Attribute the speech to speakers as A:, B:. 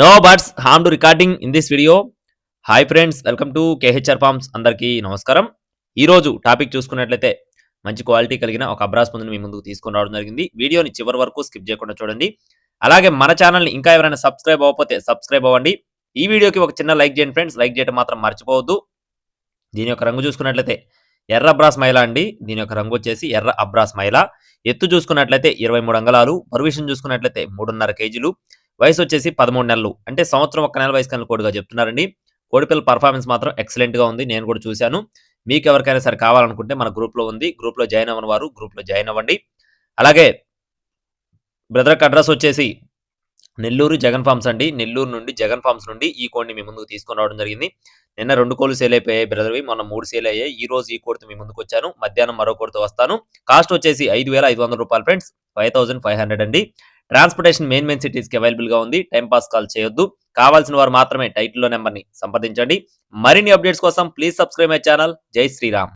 A: No birds harm to recording in this video hi friends welcome to KHR farms అందరికీ నమస్కారం. ఈరోజు topic చూసుకున్నట్లయితే మంచి క్వాలిటీ కలిగిన ఒక అబ్రాస్ ముందుని మీ ముందుకు తీసుకుని రావడం జరిగింది. వీడియోని చివరి వరకు స్కిప్ చేయకుండా చూడండి. అలాగే మన ఛానల్ని ఇంకా ఎవరైనా సబ్స్క్రైబ్ అవ్వకపోతే సబ్స్క్రైబ్ అవ్వండి. ఈ వీడియోకి ఒక చిన్న లైక్ చేయండి ఫ్రెండ్స్ లైక్ చేయడం మాత్రం మర్చిపోవద్దు. దీని యొక్క రంగు చూసుకున్నట్లయితే ఎర్ర అబ్రాస్ మైల అండి. దీని యొక్క రంగు వచ్చేసి ఎర్ర అబ్రాస్ మైల. ఎత్తు చూసుకున్నట్లయితే ఇరవై మూడు అంగళాలు. పర్విషన్ చూసుకున్నట్లయితే మూడున్నర కేజీలు. వయసు వచ్చేసి పదమూడు నెలలు. అంటే సంవత్సరం ఒక్క నెల వయసు కన్నా కోడిగా చెప్తున్నారండి. కోడిపిల్ల పర్ఫార్మెన్స్ మాత్రం ఎక్సలెంట్గా ఉంది. నేను కూడా చూశాను. మీకు ఎవరికైనా సరే కావాలనుకుంటే మన గ్రూప్లో ఉంది. గ్రూప్లో జాయిన్ అవ్వని వారు గ్రూప్లో జాయిన్ అవ్వండి. అలాగే బ్రదర్ అడ్రస్ వచ్చేసి నెల్లూరు జగన్ ఫార్మ్స్ అండి. నెల్లూరు నుండి జగన్ ఫార్మ్స్ నుండి ఈ కోడిని మీ ముందుకు తీసుకొని రావడం జరిగింది. నిన్న రెండు కోళ్ళు సేల్ అయిపోయాయి బ్రదర్వి. మొన్న మూడు సేల్ అయ్యాయి. ఈ రోజు ఈ కోడితో మీ ముందుకు వచ్చాను. మధ్యాహ్నం మరో కోడితో వస్తాను. కాస్ట్ వచ్చేసి ఐదు వేల ఐదు వందల రూపాయలు friends. Five thousand five hundred అండి. ట్రాన్స్పోర్టేషన్ మెయిన్ మెయిన్ సిటీస్కి అవైలబుల్గా ఉంది. టైం పాస్ కాల్ చేయొద్దు. కావాల్సిన వారు మాత్రమే టైటిల్లో నెంబర్ని సంప్రదించండి. మరిన్ని అప్డేట్స్ కోసం ప్లీజ్ సబ్స్క్రైబ్ మై ఛానల్ జై శ్రీరామ్